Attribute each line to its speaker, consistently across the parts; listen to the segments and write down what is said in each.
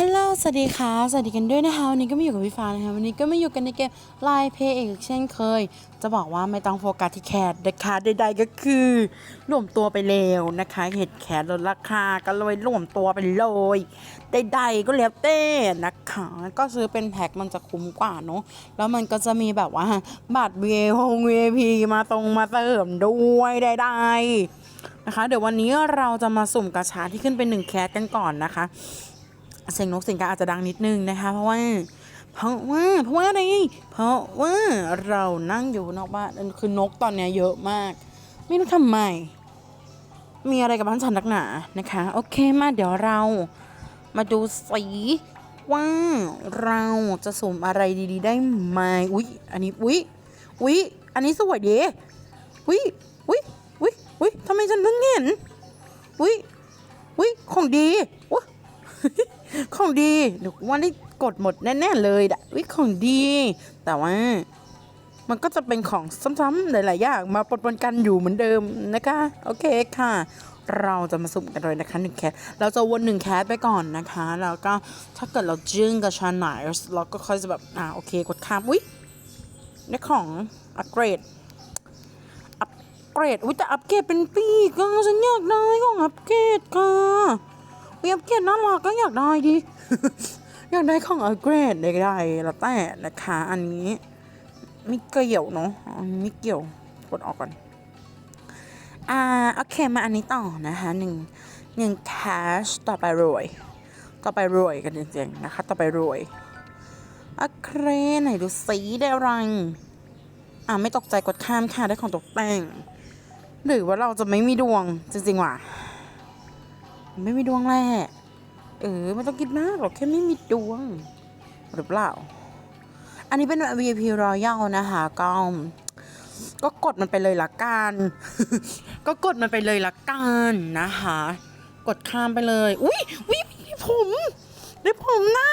Speaker 1: ฮัลโหล สวัสดีค่ะ สวัสดีกันด้วยนะคะ วันนี้ก็มาอยู่กับพี่ฟ้านะคะ วันนี้ก็มาอยู่กันในเกมไลน์เพย์อีกเช่นเคย จะบอกว่าไม่ต้องโฟกัสที่แคทนะคะใดๆก็คือรวมตัวไปเร็วนะคะ เห็ดแคทลดราคาก็เลยรวมตัวไปเลยใดๆก็แล้วเต้นะคะ ก็ซื้อเป็นแพ็คมันจะคุ้มกว่าเนอะแล้วมันก็จะมีแบบว่าบัตร VIP มาตรงมาเติมด้วยใดๆนะคะ เดี๋ยววันนี้เราจะมาสุ่มกระชาที่ขึ้นเป็นหนึ่งแคทกันก่อนนะคะ เสียงนกเสียงกาอาจจะดังนิดนึงนะคะ เพราะว่าเพราะว่าเพราะว่าอะไรเพราะว่าเรานั่งอยู่นอกบ้านคือนกตอนเนี้ยเยอะมาก ไม่รู้ทำไม มีอะไรกับบ้านฉันนักหนานะคะ โอเคมาเดี๋ยวเรา มาดูสีว่าเราจะสุ่มอะไรดี ๆ ได้ไหมอุ๊ย อันนี้อุ๊ยอุ๊ยอันนี้สวยดีอุ๊ยอุ๊ยอุ๊ยอุ๊ยทำไมฉันเพิ่งเห็นอุ๊ยอุ๊ยของดี ของดีเดี๋ยวว่าได้กดหมดแน่ๆเลยดะวิของดี แต่ว่า มันก็จะเป็นของซ้ำๆหลายๆอย่างมาปนๆกันอยู่เหมือนเดิมนะคะ โอเคค่ะ เราจะมาสุ่มกันเลยนะคะหนึ่งแคสเราจะวนหนึ่งแคสไปก่อนนะคะ แล้วก็ถ้าเกิดเราจึ้งกับชาไนส์เราก็ค่อยจะแบบ อ่าโอเค กดข้ามอุ้ยได้ของอัปเกรดอัปเกรดอุ้ยแต่อัปเกรดเป็นปีกอะฉันอยากได้ของอัปเกรดค่ะ เวียบเกียรติน่ารักก็อยากได้ดิ อยากได้ของอัปเกรดได้ได้ล้วแต่นะคะอันนี้ไม่เกี่ยวเนาะไม่เกี่ยวกดออกก่อน อ่าโอเคมาอันนี้ต่อนะคะหนึ่งหนึ่งแคชต่อไปรวยต่อไปรวยกันจริงๆนะคะ ต่อไปรวยโอเคไหนดูสีได้รังอ่าไม่ตกใจกดข้ามค่ะได้ของตกแต่ง หรือว่าเราจะไม่มีดวงจริงๆว่ะ ไม่มีดวงแหละเออไม่ต้องคิดมากหรอกแค่ไม่มีดวง หรือเปล่า อันนี้เป็น VIP Royal นะคะก็ก็กดมันไปเลยละกัน ก็กดมันไปเลยละกันนะคะ กดข้ามไปเลย อุ้ยอุ้ยได้ผมได้ผมหน้า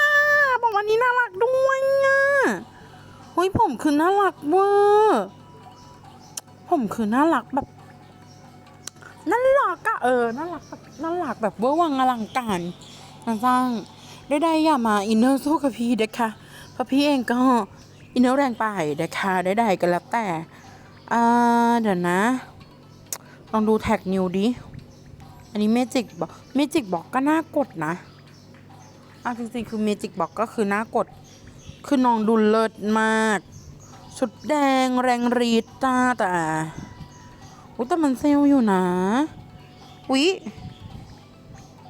Speaker 1: บอกวันนี้น่ารักด้วยอะเฮ้ยผมคือน่ารักเวอร์ผมคือน่ารักแบบ น่ารักอะเออน่ารักแบบน่ารักแบบเวอร์วังอลังการนะสร้างได้ได้อย่ามาอินเนอร์สู้กับพี่เด็กค่ะเพราะพี่เองก็อินเนอร์แรงไปเด็กค่ะได้ได้กันแล้วแต่อ่าเดี๋ยวนะ ลองดูแท็กนิวดิอันนี้เมจิกบอกเมจิกบอกก็น่ากดนะอะจริงๆคือเมจิกบอกก็คือน่ากด คือน้องดูเลิศมาก ชุดแดงแรงรีดตาแต่ อุ้ยแต่มันเซลอยู่นะ อุ๊ย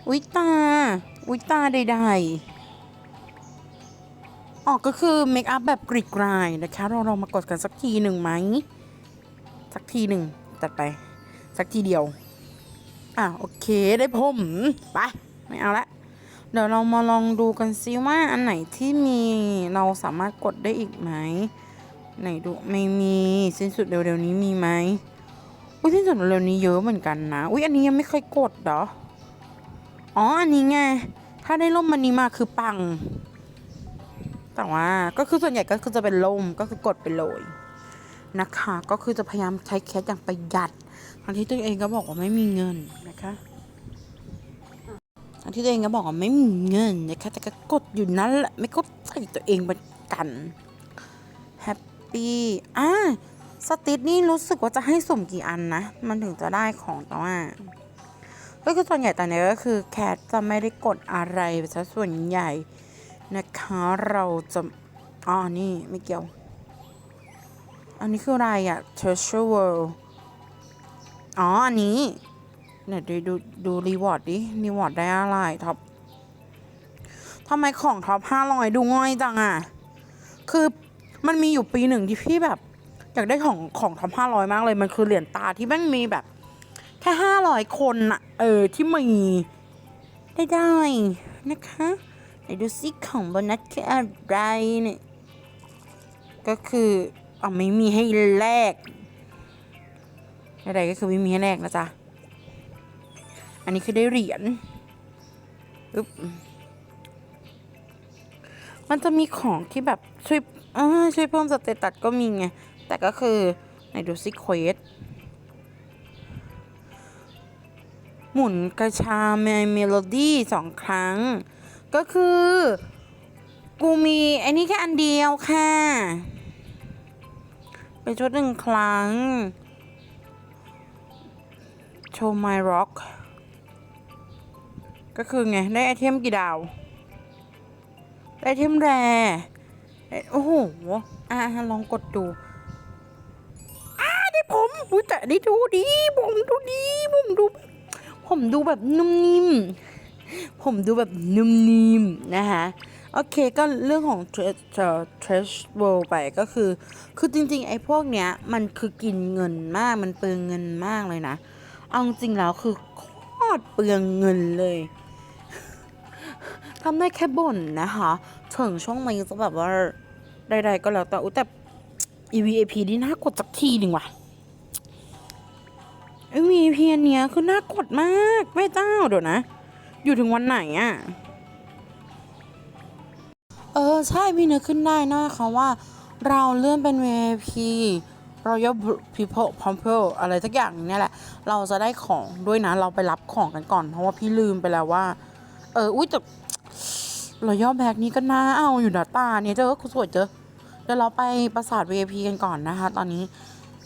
Speaker 1: อุ๊ยตา อุ๊ยตาใดๆ ออกก็คือเมคอัพแบบกริกกรายนะคะ เราลองมากดกันสักทีหนึ่งไหม สักทีหนึ่งตัดไป สักทีเดียว อะโอเคได้ผมไป ไม่เอาละเดี๋ยวเรามาลองดูกันซิว่าอันไหนที่มีเราสามารถกดได้อีกไหม ไหนดูไม่มี สิ้นสุดเร็วๆนี้มีไหม อุ้ยที่สุดเร็วนี้เยอะเหมือนกันนะ อุ้ยอันนี้ยังไม่เคยกดเหรอ อ๋อ อันนี้ไง ถ้าได้ล่มมันนี้มาคือปัง แต่ว่าก็คือส่วนใหญ่ก็คือจะเป็นล่มก็คือกดไปเลยนะคะ ก็คือจะพยายามใช้แคสอย่างประหยัดทั้งที่ตัวเองก็บอกว่าไม่มีเงินนะคะทั้งที่ตัวเองก็บอกว่าไม่มีเงินนะคะแต่ก็กดอยู่นั่นแหละไม่กดใส่ตัวเองเหมือนกันแฮปปี้อ่า สติทนี่รู้สึกว่าจะให้สุ่มกี่อันนะ มันถึงจะได้ของแต่ว่าก็คือส่วนใหญ่ตอนนี้ก็คือแคทจะไม่ได้กดอะไรซะส่วนใหญ่นะคะเราจะอ๋อนี่ไม่เกี่ยว อันนี้คืออะไรอะ Treasure World อ๋อ อันนี้เดี๋ยดูดูดูรีวอร์ดดิรีวอร์ดได้อะไรท็อปทำไมของท็อปห้าร้อยดูง่อยจังอะคือมันมีอยู่ปีหนึ่งที่พี่แบบ อยากได้ของของท็อปห้าร้อยมากเลยมันคือเหรียญตาที่แม่งมีแบบ แค่ห้าร้อยคนอะเออที่มีได้ได้นะคะไหนดูซิของโบนัสคืออะไรเนี่ยก็คืออ๋อไม่มีให้แลกอะไรก็คือไม่มีให้แลกนะจ๊ะอันนี้คือได้เหรียญอึ๊บมันจะมีของที่แบบช่วยอ่าช่วยเพิ่มสเตตัสก็มีไง แต่ก็คือไหนดูซิเควสหมุนกระชาเมโลดี้สองครั้ง ก็คือ กูมีไอ้นี่แค่อันเดียวค่ะ เป็นชุดหนึ่งครั้ง โชว์ my rock ก็คือไง ได้ไอเทมกี่ดาว ได้ไอเทมแรเอ้ยโอ้โห อะ ลองกดดู ผมอุ้ยแต่ได้ดูดีผมดูดีผมดู ผมดูแบบนุ่มนิ่มผมดูแบบนุ่มนิ่มนะคะโอเคก็เรื่องของ Trash Trash World ไปก็คือ คือจริงๆ ไอ้พวกเนี้ย มันคือกินเงินมากมันเปลืองเงินมากเลยนะ เอาจริงแล้วคือโคตรเปลืองเงินเลยทำได้แค่บ่นนะคะถึงช่วงนี้จะแบบว่าใดๆก็แล้วแต่อุแต่ EVAP นี่น่ากดสักทีหนึ่งว่ะ EVAP อันเนี้ยคือน่ากดมากแม่เจ้าเดี๋ยวนะ อยู่ถึงวันไหนอะเออ ใช่พี่นึกขึ้นได้นะคะว่า เราเลื่อนเป็น VIP Royal People People อะไรสักอย่างเนี่ยแหละ เราจะได้ของด้วยนะ เราไปรับของกันก่อน เพราะว่าพี่ลืมไปแล้วว่า เออ อุ้ยแต่ Royal Bag นี้ก็น่าเอาอยู่นะตาเนี่ยเจอก็สวยเจอเดี๋ยวเราไปปราสาท VIP กันก่อนนะคะ ตอนนี้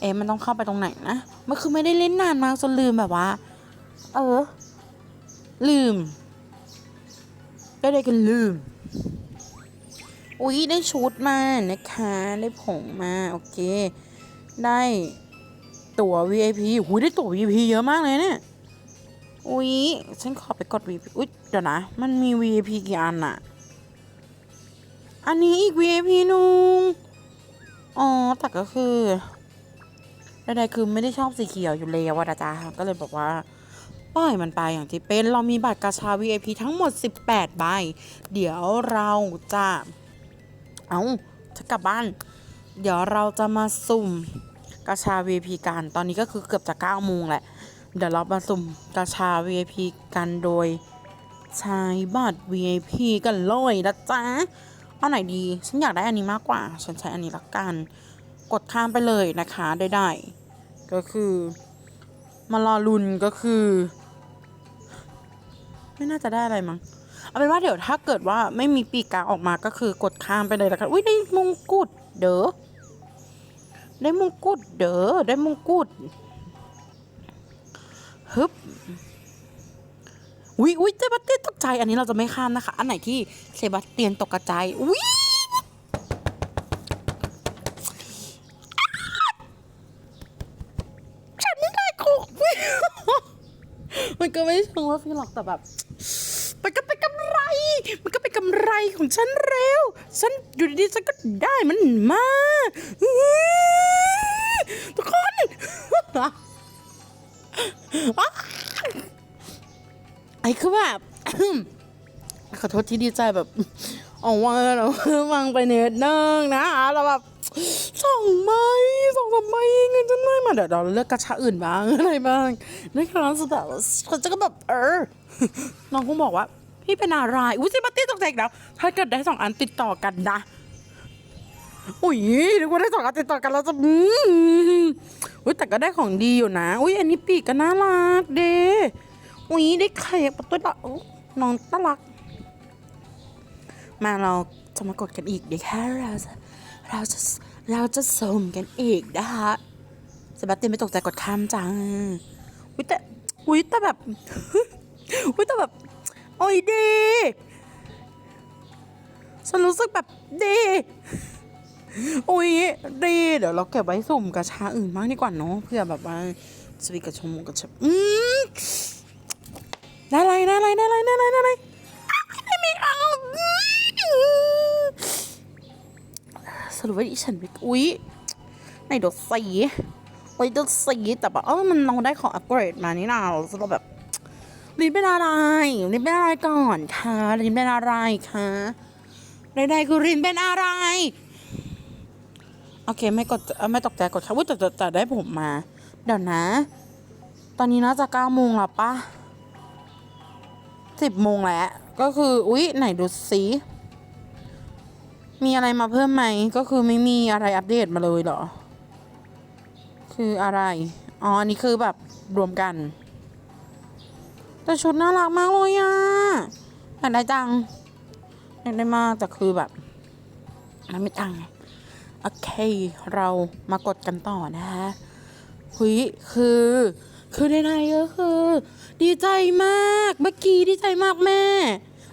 Speaker 1: เอ๊ะมันต้องเข้าไปตรงไหนนะมันคือไม่ได้เล่นนานมากจนลืมแบบว่า เออ ลืมได้ได้กันลืม อุ๊ย ได้ชุดมานะคะ ได้ผงมา โอเค ได้ตั๋ว VIP หุยได้ตั๋ว VIP เยอะมากเลยเนี่ย อุ๊ย ฉันขอไปกด VIP อุ๊ย เดี๋ยวนะ มันมี VIP กี่อันอะอันนี้อีก VIP นึงอ๋อ แต่ก็คือ ใดๆคือไม่ได้ชอบสีเขียวอยู่แล้วนะจ๊ะก็เลยบอกว่าปล่อยมันไปอย่างที่เป็นเรามีบัตรกาชา VIP ทั้งหมด 18 ใบ เดี๋ยวเราจะเอาจะกลับบ้าน เดี๋ยวเราจะมาสุ่มกาชา VIP กันตอนนี้ก็คือเกือบจะ9โมงแหละ เดี๋ยวเรามาสุ่มกาชา VIP กันโดยใช้บัตร VIP กันเลยนะจ๊ะเอาไหนดี ฉันอยากได้อันนี้มากกว่า ฉันใช้อันนี้ละกัน กดข้ามไปเลยนะคะได้ได้ ก็คือมารอลุนก็คือ ไม่น่าจะได้อะไรมั้งเอาเป็นว่าเดี๋ยวถ้าเกิดว่าไม่มีปีกกาออกมาก็คือกดข้ามไปเลยแล้วกันอุ้ยได้มงกุฎเด้อได้มงกุฎเด้อได้มงกุฎฮึบอุ้ยอุ้ยเซบาสเตียนตกใจ อันนี้เราจะไม่ข้ามนะคะ อันไหนที่เซบาสเตียนตกกระจอุ้ย ฉันไม่ได้ของ พี่ มัน ก็ไม่ใช่ว่าพี่หรอกแต่แบบมันก็เป็นกำไร มันก็เป็นกำไรของฉันเร็ว ฉันอยู่ดีๆฉันก็ได้มันมาทุกคนไอ้คือแบบขอโทษที่ดีใจแบบออกว่าเราวางไปเนิดนึงนะเราแบบ สองใบสองสามใบเงินจนไม่มาเดี๋ยวเราเลือกกระชาอื่นบ้างอะไรบ้างในครั้งสุดท้ายเขาจะก็แบบเออน้องคงบอกว่าพี่เป็นอะไรอุ้ยซิมาตี้ตกใจกแล้วถ้าเกิดได้สองอันติดต่อกันนะอุ้ยนึกว่าได้สองอันติดต่อกันเราจะอืมอุ้ยแต่ก็ได้ของดีอยู่นะ อุ้ยอันนี้ปีกก็น่ารักเด้อุ้ยได้ไข่ประตูละอุ๊ยน้องน่ารัก มาเราจะมากดกันอีกเดี๋ยวแค่เราจะเราจะ เราจะส่มกันอีกนะคะสบัตเตียนไม่ตกใจกดข้ามจังอุ้ยแต่อุ้ยแต่แบบอุ้ยแต่แบบ โอ้ยดี ฉันรู้สึกแบบดีอุ้ยดีเดี๋ยวเราเก็บไว้สุ่มกระชาอื่นบ้างดีกว่าเนาะเพื่อแบบว่าสวีกับชมกับชมอืมได้ไรได้ไรได้ไรได้ไรได้ไร สรุปว่าดิฉันไปอุ้ยในดดสีโอ้ยดดสีแต่แบบเออมันเราได้ของอัปเกรดมานี่นาเราจะแบบลินเป็นอะไรลินเป็นอะไรก่อนคะลินเป็นอะไรคะใดๆคือลินเป็นอะไร โอเคไม่กดไม่ตกใจกดค่ะวุ้ยแต่แต่แต่ได้ผมมา เดี๋ยวนะ ตอนนี้น่าจะเก้าโมงแล้วปะสิบโมงแล้ว ก็คือ อุ๊ย ไหนดูสิ มีอะไรมาเพิ่มไหม ก็คือไม่มีอะไรอัปเดตมาเลยเหรอ คืออะไร อ๋อ อันนี้คือแบบรวมกัน แต่ชุดน่ารักมากเลยอะอยากได้จังอยากได้มากแต่คือแบบมันไม่ตังค์โอเค เรามากดกันต่อนะฮะหุยคือ คือในในๆก็คือ ดีใจมาก เมื่อกี้ดีใจมากแม่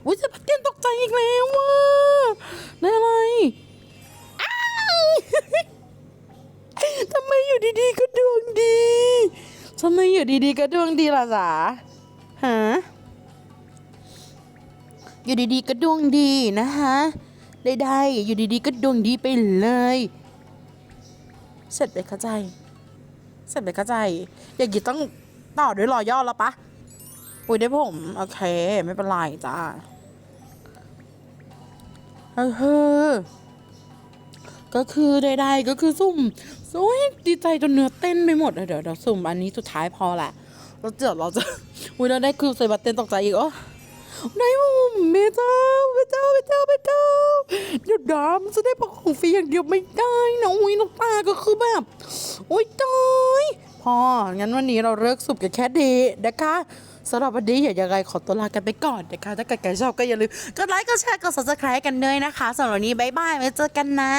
Speaker 1: อุ้ยจะพัดเตียนตกใจอีกแล้วว่ะได้อะไรอ้าวทำไมอยู่ดีๆก็ดวงดีทำไมอยู่ดีๆก็ดวงดีล่ะจ๊ะฮะอยู่ดีๆก็ดวงดีนะคะได้ๆอยู่ดีๆก็ดวงดีไปเลยเสร็จไปเข้าใจ เสร็จไปเข้าใจ อย่างนี้ต้องต่อด้วยรอยย่อแล้วปะ อุ้ยได้ผม โอเค ไม่เป็นไรจ้า เออก็คือใดๆก็คือซุ่มโอ้ยดีใจจนเนื้อเต้นไปหมดเดี๋ยวเดี๋ยวซุ่มอันนี้สุดท้ายพอแหละแล้วเดี๋ยวเราจะอุ้ยเราได้คือเซบาสเตียนตกใจอีกอ๋อในผมเมเจ้าเมเจ้าเมเจ้าเมเจ้าหยุดดามจะได้ประของฟรีอย่างเดียวไม่ได้นะอุ้ยน้ำตาก็คือแบบโอ๊ยตายพองั้นวันนี้เราเลิกสุบกันแค่ดีนะคะ สำหรับวันนี้อย่ายังไงขอตัวลากันไปก่อนนะคะ ถ้าเกิดใครชอบก็อย่าลืมกดไลค์ กดแชร์ กด subscribe กันเลยนะคะสำหรับวันนี้บ๊ายบายไว้เจอกันนะ